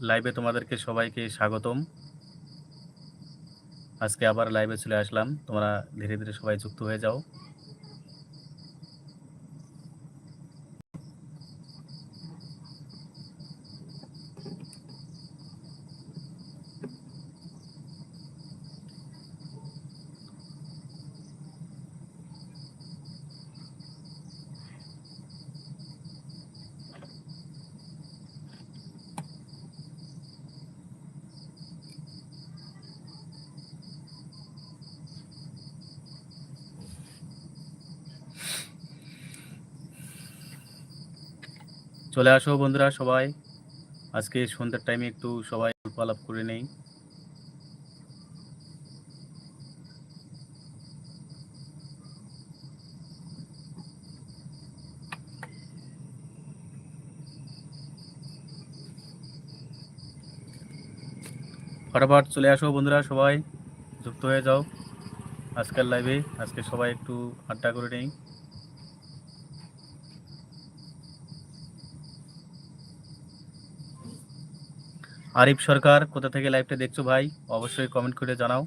লাইভে তোমাদেরকে সবাইকে স্বাগতম। আজকে আবার লাইভে চলে আসলাম। তোমরা ধীরে ধীরে সবাই যুক্ত হয়ে যাও। চলে আসো বন্ধুরা সবাই। আজকে সন্ধ্যার টাইমে একটু সবাই আলাপ করে নেই। ফটাফট চলে আসো বন্ধুরা সবাই, যুক্ত হয়ে যাও। আজকের লাইভে আজকে সবাই একটু আড্ডা করে নেই। আরিফ সরকার, কোথা থেকে লাইভটা দেখছ ভাই? অবশ্যই কমেন্ট করে জানাও।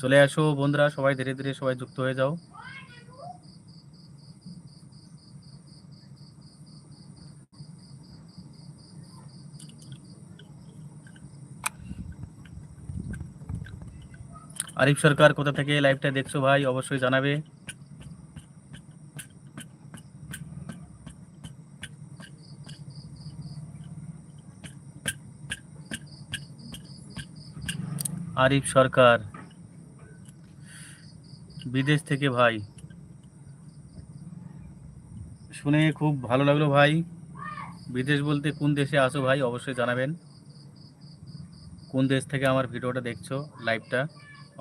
চলে আসো বন্ধুরা, সবাই ধীরে ধীরে সবাই যুক্ত হয়ে যাও। আরিফ সরকার, কোথা থেকে লাইভটা দেখছ ভাই? অবশ্যই জানাবে। আরিফ সরকার। বিদেশ থেকে ভাই। শুনে খুব ভালো লাগল ভাই। বিদেশ বলতে কোন দেশে আসো ভাই অবশ্যই জানাবেন। কোন দেশ থেকে আমার ভিডিওটা দেখছ, লাইভটা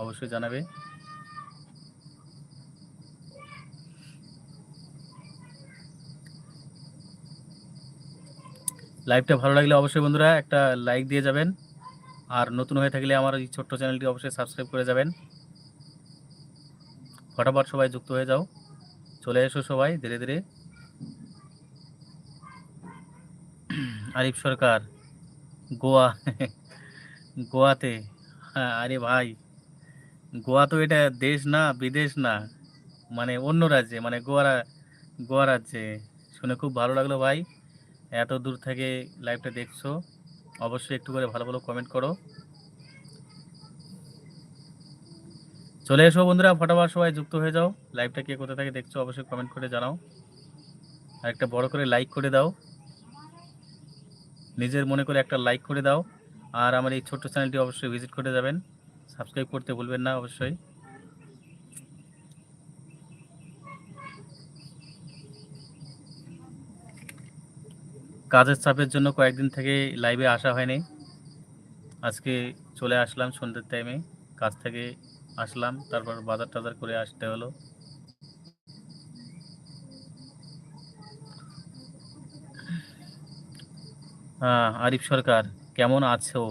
অবশ্যই জানাবে। লাইভটা ভালো লাগলে অবশ্যই বন্ধুরা একটা লাইক দিয়ে যাবেন। আর নতুন হয়ে থাকলে আমার এই ছোট্ট চ্যানেলটি অবশ্যই সাবস্ক্রাইব করে যাবেন। ফটাফট সবাই যুক্ত হয়ে যাও। চলে এসো সবাই ধীরে ধীরে। আরিফ সরকার, গোয়া, গোয়াতে। হ্যাঁ আরে ভাই, গোয়া তো এটা দেশ না, বিদেশ না মানে অন্য রাজ্যে মানে গোয়ারা, গোয়া রাজ্যে। শুনে খুব ভালো লাগল ভাই। এত দূর থেকে লাইভটা দেখছ। অবশ্যই একটু করে ভালো ভালো কমেন্ট করো। চলে এসো বন্ধুরা, ফটাফট সবাই যুক্ত হয়ে যাও। লাইভটা কে কোথা থেকে দেখছ অবশ্যই কমেন্ট করে জানাও। আর একটা বড় করে লাইক করে দাও। নিজের মনে করে একটা লাইক করে দাও। আর আমার এই ছোট্ট চ্যানেলটি অবশ্যই ভিজিট করে যাবেন। সাবস্ক্রাইব করতে ভুলবেন না অবশ্যই। কাজের চাপের জন্য কয়েকদিন থেকে লাইভে আসা হয়নি। আজকে চলে আসলাম সন্ধ্যের টাইমে কাজ থেকে আসলাম, তারপর বাজার টাজার করে আসতে হলো। হ্যাঁ আরিফ সরকার, কেমন আছো?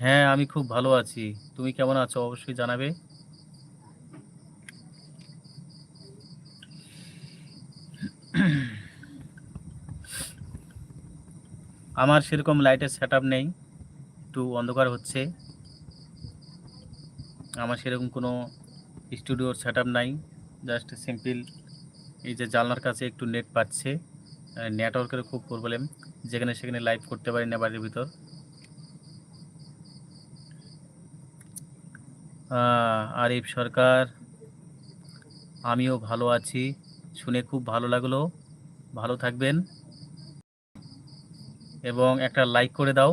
হ্যাঁ আমি খুব ভালো আছি। তুমি কেমন আছো? অবশ্যই জানাবে। আমার সেরকম লাইটের সেট নেই, একটু অন্ধকার হচ্ছে। আমার সেরকম কোনো স্টুডিওর সেট নাই জাস্ট সিম্পল এই যে জানলার কাছে একটু নেট পাচ্ছে নেটওয়ার্কের খুব প্রবলেম যেখানে সেখানে লাইভ করতে পারি না বাড়ির ভিতর। আরিফ সরকার, আমিও ভালো আছি, শুনে খুব ভালো লাগল, ভালো থাকবেন। এবং একটা লাইক করে দাও।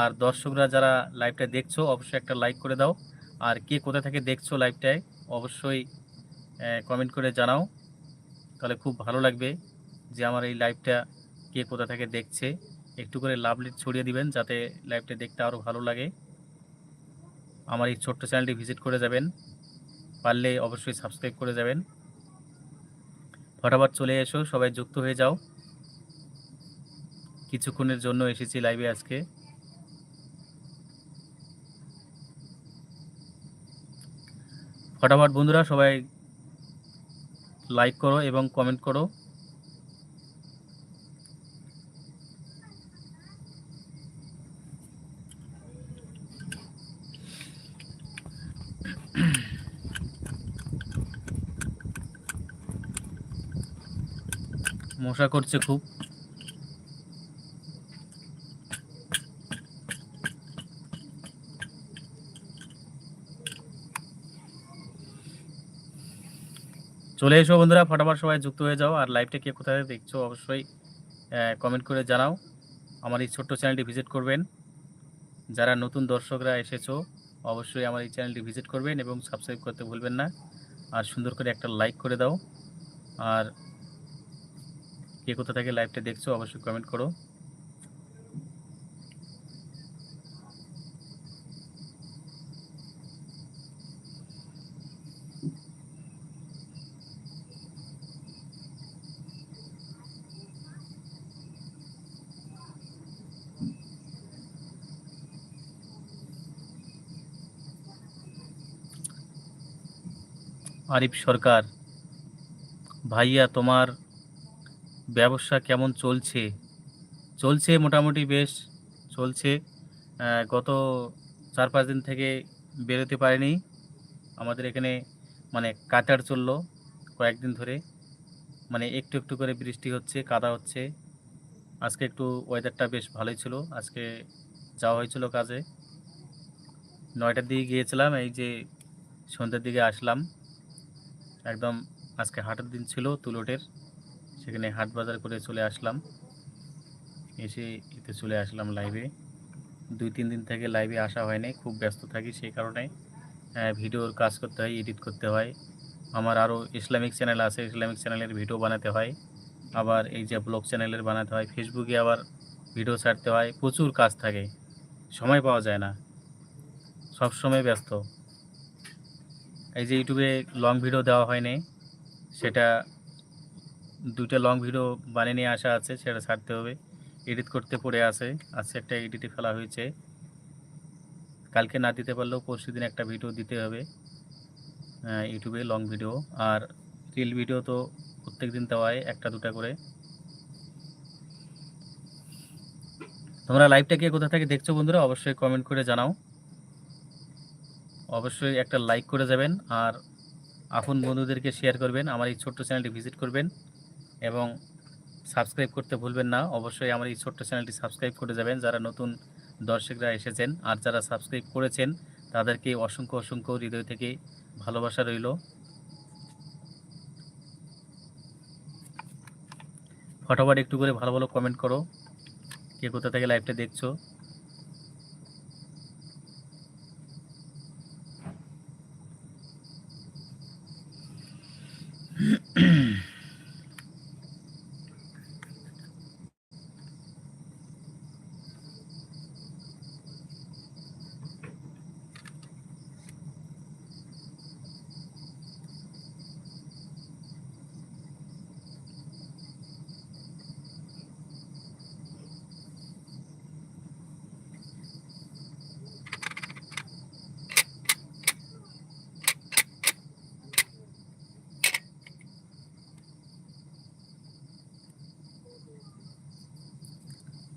আর দর্শকরা যারা লাইভটা দেখছ, অবশ্যই একটা লাইক করে দাও। আর কে কোথা থেকে দেখছ লাইভটায় অবশ্যই কমেন্ট করে জানাও। তাহলে খুব ভালো লাগবে যে আমার এই লাইভটা কে কোথা থেকে দেখছে। একটু করে লাভ লিড ছড়িয়ে দিবেন যাতে লাইভটা দেখতে আরও ভালো লাগে। আমার এই ছোট্ট চ্যানেলটি ভিজিট করে যাবেন। পারলে অবশ্যই সাবস্ক্রাইব করে যাবেন। ফটাফট চলে এসো, সবাই যুক্ত হয়ে যাও। কিছুক্ষণের জন্য এসেছি লাইভে আজকে। ফটাফট বন্ধুরা সবাই লাইক করো এবং কমেন্ট করো। মশা করছে খুব। চলে এসো বন্ধুরা, ফটাফট সবাই যুক্ত হয়ে যাও। আর লাইভটা কে কোথায় দেখছ অবশ্যই কমেন্ট করে জানাও। আমার এই ছোট্ট চ্যানেলটি ভিজিট করবেন। যারা নতুন দর্শকরা এসেছ, অবশ্যই আমার এই চ্যানেলটি ভিজিট করবেন এবং সাবস্ক্রাইব করতে ভুলবেন না। আর সুন্দর করে একটা লাইক করে দাও। আর কে কোথা থেকে লাইভটা দেখছ, অবশ্যই কমেন্ট করো। আরিফ সরকার, ভাইয়া তোমার ব্যবসা কেমন চলছে? চলছে মোটামুটি বেশ, চলছে। গত চার পাঁচ দিন থেকে বেরোতে পারিনি। আমাদের এখানে মানে কাটার চলল কয়েকদিন ধরে। মানে একটু একটু করে বৃষ্টি হচ্ছে, কাদা হচ্ছে। আজকে একটু ওয়েদারটা বেশ ভালোই ছিল। আজকে যাওয়া হয়েছিল কাজে। নয়টার দিকে গিয়েছিলাম, এই যে সন্ধ্যের দিকে আসলাম। একদম আজকে হাটের দিন ছিল তুলোটের। সেখানে হাট বাজার করে চলে আসলাম। এসে এতে চলে আসলাম লাইভে দুই তিন দিন থেকে লাইভে আসা হয়নি খুব ব্যস্ত থাকি সেই কারণে। আহ, ভিডিওর কাজ করতে হয় এডিট করতে হয়। আমার আরও ইসলামিক চ্যানেল আছে ইসলামিক চ্যানেলের ভিডিও বানাতে হয়। আবার এই যে ব্লগ চ্যানেলের বানাতে হয় ফেসবুকে আবার ভিডিও ছাড়তে হয়। প্রচুর কাজ থাকে সময় পাওয়া যায় না। সব সময় ব্যস্ত। এই যে ইউটিউবে লং ভিডিও দেওয়া হয়নি, সেটা দুইটা লং ভিডিও বানিয়ে নিয়ে আসা আছে, সেটা ছাড়তে হবে। এডিট করতে পড়ে আছে আজকে একটা এডিটে ফেলা হয়েছে। কালকে না দিতে পারলেও পরশু দিন একটা ভিডিও দিতে হবে ইউটিউবে লং ভিডিও আর রিল ভিডিও তো প্রত্যেক দিন দেওয়া হয়, একটা দুটা করে। তোমরা লাইভটা কে কোথা থেকে দেখছ বন্ধুরা, অবশ্যই কমেন্ট করে জানাও। অবশ্যই একটা লাইক করে যাবেন আর আপন বন্ধুদেরকে শেয়ার করবেন, আমার এই ছোট্ট চ্যানেলটি ভিজিট করবেন এবং সাবস্ক্রাইব করতে ভুলবেন না। অবশ্যই আমার এই ছোট্ট চ্যানেলটি সাবস্ক্রাইব করে যাবেন। যারা নতুন দর্শকরা এসেছেন আর যারা সাবস্ক্রাইব করেছেন, তাদেরকে অসংখ্য অসংখ্য হৃদয় থেকে ভালোবাসা রইল। ফটোফট একটু করে ভালো ভালো কমেন্ট করো। কে কোথা থেকে লাইভটা দেখছ?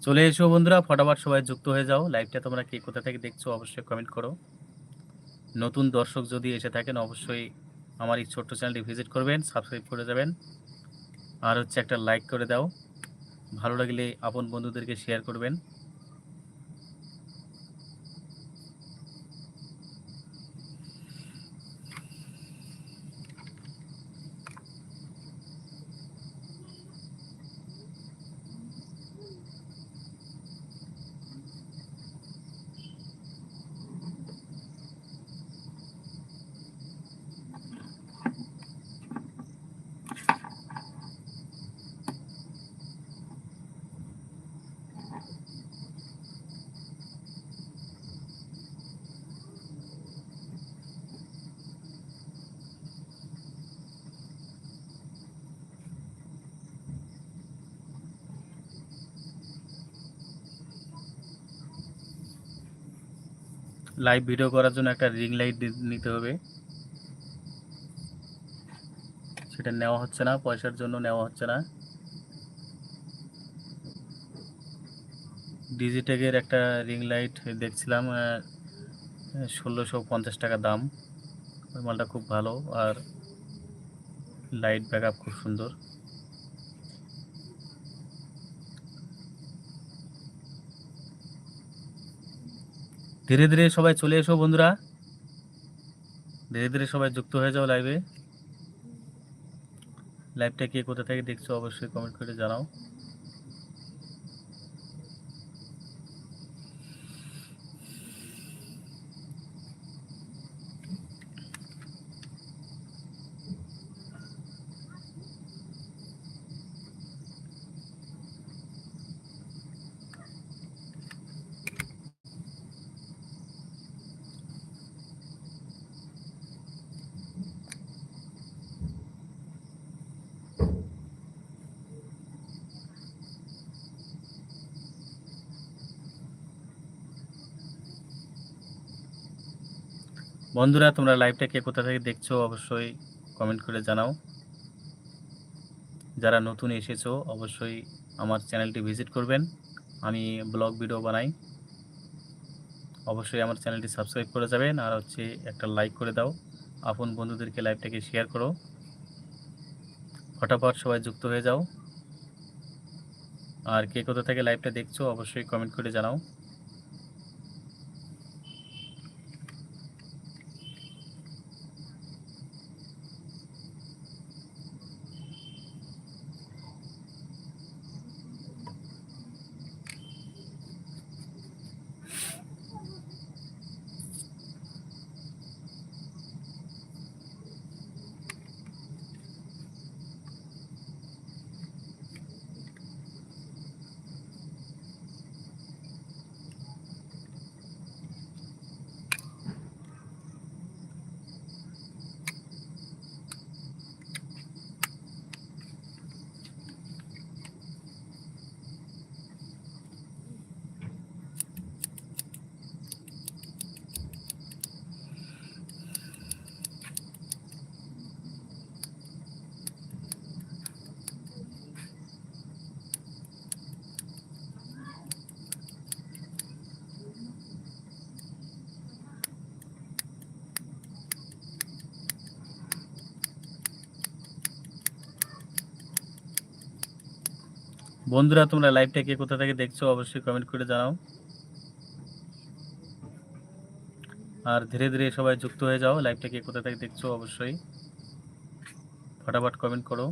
চলে এসো বন্ধুরা, ফটাফট সবাই যুক্ত হয়ে যাও। লাইভটা তোমরা কে, কোথা থেকে দেখছ অবশ্যই কমেন্ট করো। নতুন দর্শক যদি এসে থাকেন, অবশ্যই আমার এই ছোট্ট চ্যানেলটি ভিজিট করবেন সাবস্ক্রাইব করে যাবেন। আর হচ্ছে একটা লাইক করে দাও। ভালো লাগলে আপন বন্ধুদেরকে শেয়ার করবেন। লাইভ ভিডিও করার জন্য একটা রিং লাইট নিতে হবে। সেটা নেওয়া হচ্ছে না, পয়সার জন্য নেওয়া হচ্ছে না। ডিজিটেকের একটা রিং লাইট দেখছিলাম ষোলোশো পঞ্চাশ টাকা দাম। ওই মালটা খুব ভালো, আর লাইট ব্যাকআপ খুব সুন্দর। ধীরে ধীরে সবাই চলে এসো বন্ধুরা। ধীরে ধীরে সবাই যুক্ত হয়ে যাও লাইভে লাইভটা কে কোথা থেকে দেখছ অবশ্যই কমেন্ট করে জানাও। বন্ধুরা, তোমরা লাইভটা কে কোথা থেকে দেখছ অবশ্যই কমেন্ট করে জানাও। যারা নতুন এসেছ, অবশ্যই আমার চ্যানেলটি ভিজিট করবেন। আমি ব্লগ ভিডিও বানাই। অবশ্যই আমার চ্যানেলটি সাবস্ক্রাইব করে যাবেন আর হচ্ছে একটা লাইক করে দাও। আপন বন্ধুদেরকে লাইভটাকে শেয়ার করো। ফটাফট সবাই যুক্ত হয়ে যাও। আর কে কোথা থেকে লাইভটা দেখছ, অবশ্যই কমেন্ট করে জানাও। বন্ধুরা, তোমরা লাইভটা কে কোথা থেকে দেখছ অবশ্যই কমেন্ট করে জানাও। আর ধীরে ধীরে সবাই যুক্ত হয়ে যাও লাইভটা কে কোথা থেকে দেখছ অবশ্যই। ফটাফট কমেন্ট করো।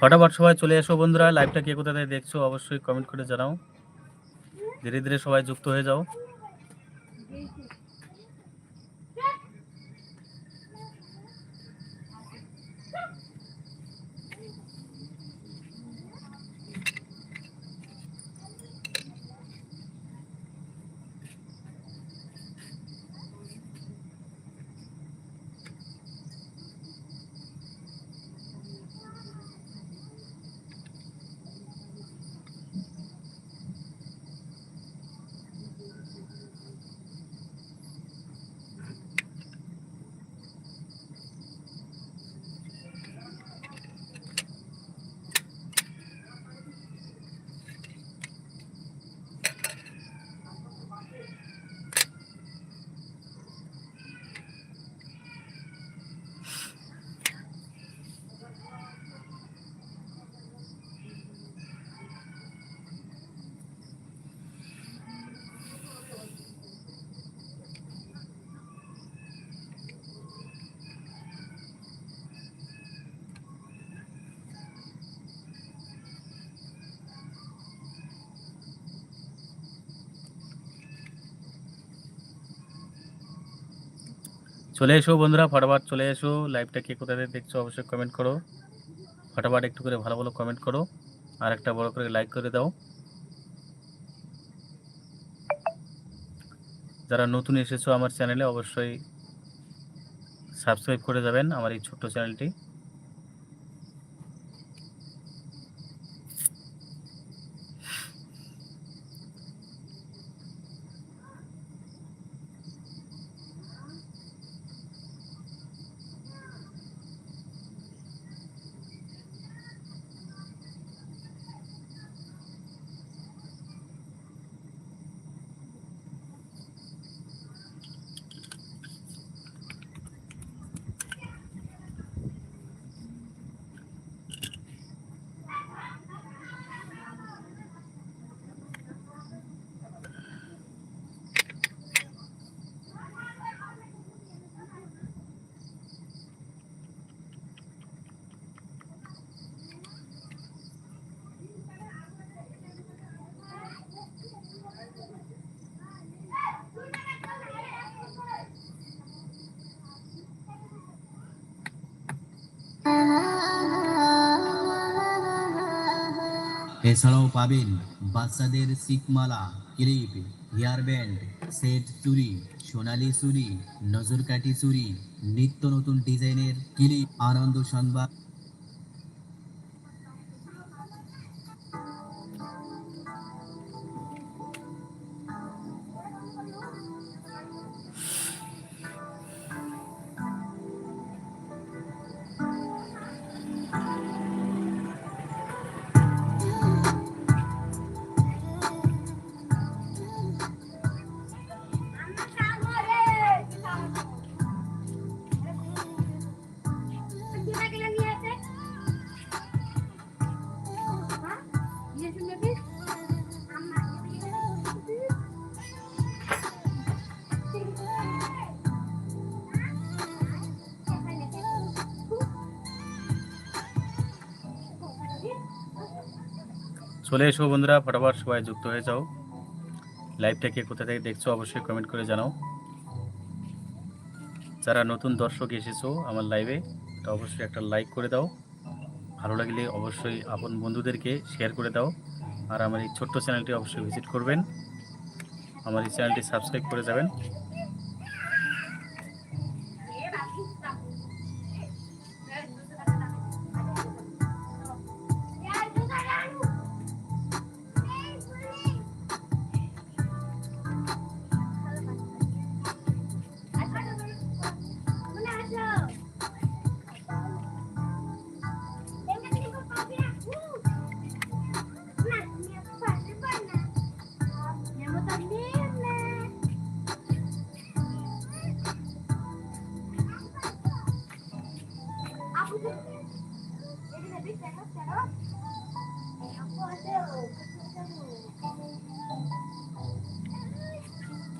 ফটাফট সবাই চলে এসো বন্ধুরা লাইভটা কে কোথায় দেখছ অবশ্যই কমেন্ট করে জানাও। ধীরে ধীরে সবাই যুক্ত হয়ে যাও। চলে এসো বন্ধুরা, ফটাফট চলে এসো। লাইভটা কে কোথায় দেখছ অবশ্যই কমেন্ট করো। ফটাফট একটু করে ভালো ভালো কমেন্ট করো আর একটা বড় করে লাইক করে দাও। যারা নতুন এসেছ আমার চ্যানেলে অবশ্যই সাবস্ক্রাইব করে যাবেন আমার এই ছোট্ট চ্যানেলটি এছাড়াও পাবেন বাচ্চাদের সিকমালা ক্লিপ, হেয়ার ব্যান্ড, সেট চুরি, সোনালি চুরি, নজরকাঠি চুরি, নিত্য নতুন ডিজাইনের ক্লিপ, আনন্দ সংবাদ চলে এসো বন্ধুরা, ফটাফট সবাই যুক্ত হয়ে যাও। লাইভটাকে কোথা থেকে দেখছ অবশ্যই কমেন্ট করে জানাও। যারা নতুন দর্শক এসেছ আমার লাইভে তা অবশ্যই একটা লাইক করে দাও। ভালো লাগলে অবশ্যই আপন বন্ধুদেরকে শেয়ার করে দাও। আর আমার এই ছোট্ট চ্যানেলটি অবশ্যই ভিজিট করবেন। আমার এই চ্যানেলটি সাবস্ক্রাইব করে যাবেন।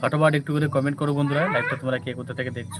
ফটোফট একটু করে কমেন্ট করো বন্ধুরা লাইভটা তোমরা কে কোথা থেকে দেখছ?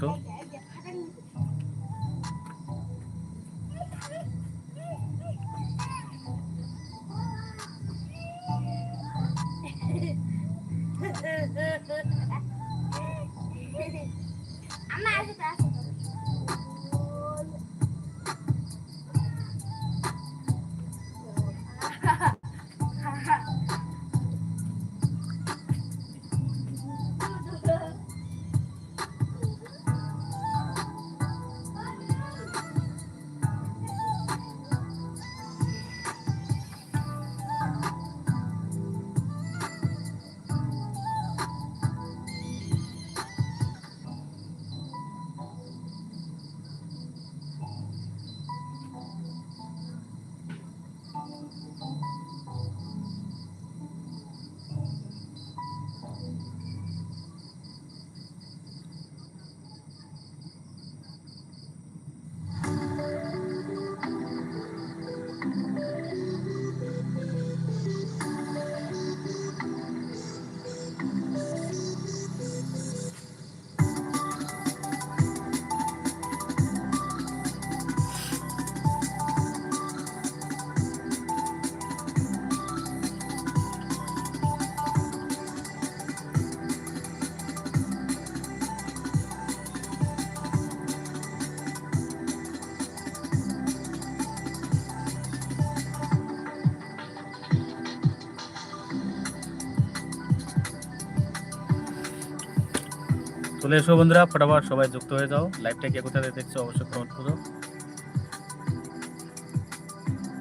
এসো বন্ধুরা, ফটাফট সবাই যুক্ত হয়ে যাও। লাইভটা কে কোথায় দেখছ অবশ্যই কমেন্ট করো।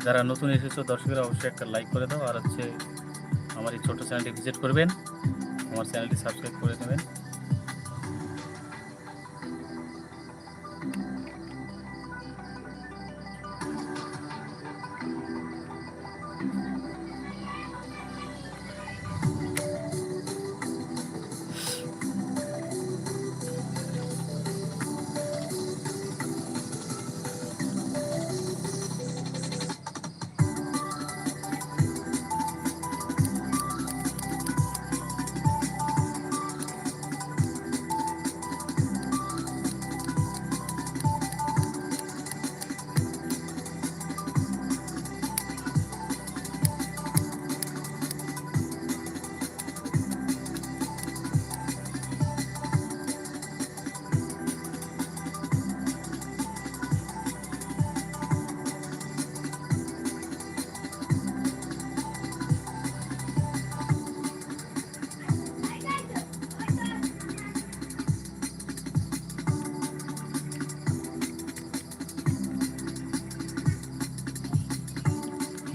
যারা নতুন এসেছ, দর্শকেরা অবশ্যই একটা লাইক করে দাও। আর হচ্ছে আমার এই ছোটো চ্যানেলটি ভিজিট করবেন। আমার চ্যানেলটি সাবস্ক্রাইব করে নেবেন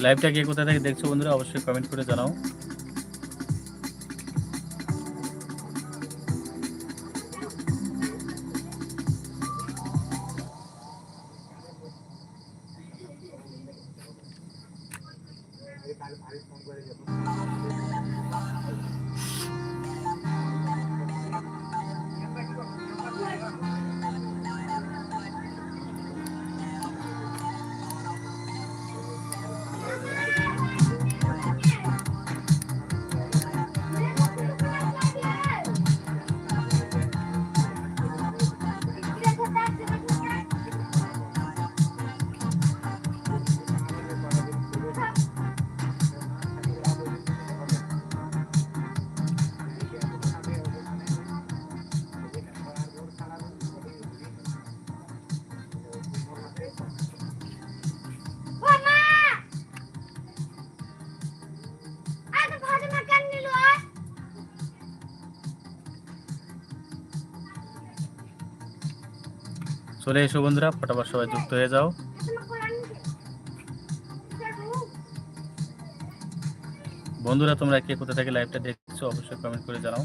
লাইভটা গিয়ে কোথায় থেকে দেখছ বন্ধুরা অবশ্যই কমেন্ট করে জানাও। চলে এসো বন্ধুরা, ফটাফট সবাই যুক্ত হয়ে যাও। বন্ধুরা, তোমরা কে কোথা থেকে লাইভটা দেখছ, অবশ্যই কমেন্ট করে জানাও।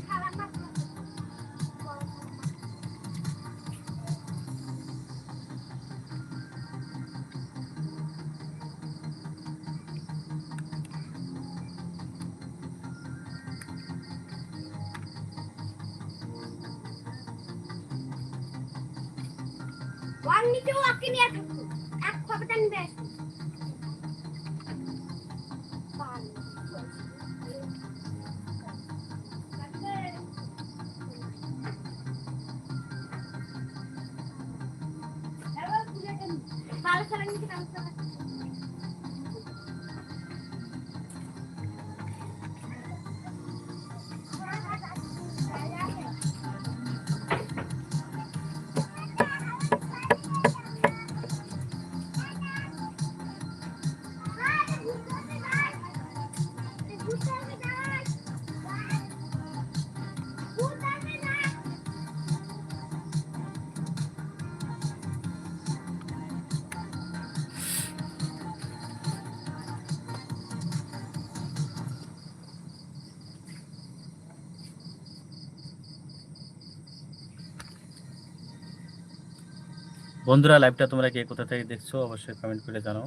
বন্ধুরা লাইভটা তোমরা কে কোথা থেকে দেখছ অবশ্যই কমেন্ট করে জানাও।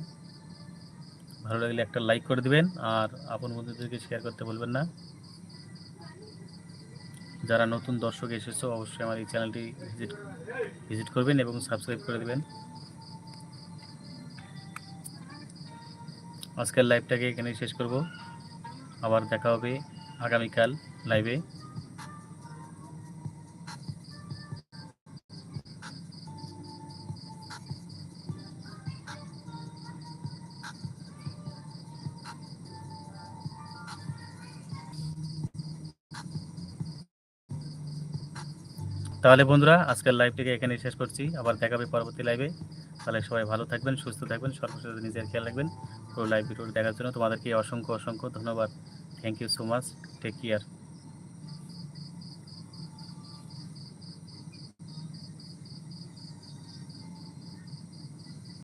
ভালো লাগলে একটা লাইক করে দিবেন, আর আপন বন্ধুদেরকে শেয়ার করতে বলবেন না। যারা নতুন দর্শক এসেছ, অবশ্যই আমার এই চ্যানেলটি ভিজিট ভিজিট করবেন এবং সাবস্ক্রাইব করে দেবেন। আজকের লাইভটাকে এখানেই শেষ করব। আবার দেখা হবে আগামীকাল লাইভে তাহলে বন্ধুরা, আজকের লাইভটিকে এখানে শেষ করছি। আবার দেখাবে পরবর্তী লাইভে তাহলে সবাই ভালো থাকবেন, সুস্থ থাকবেন, সর্বশেষ নিজের খেয়াল রাখবেন। পুরো লাইভ ভিডিওটি দেখার জন্য তোমাদেরকে অসংখ্য অসংখ্য ধন্যবাদ। Thank you so much take care